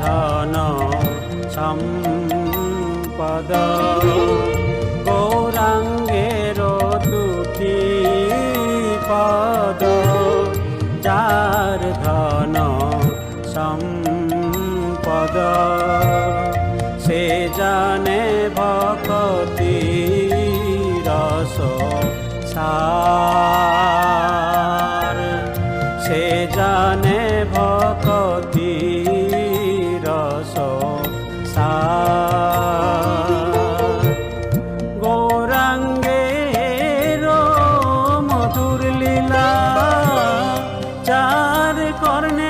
ধন সম্পদ। গৌরাঙ্গের দুটি পদ, যার ধন সম্পদ। সে জানে ভকতি রস সা সে জানে চার কর্ণে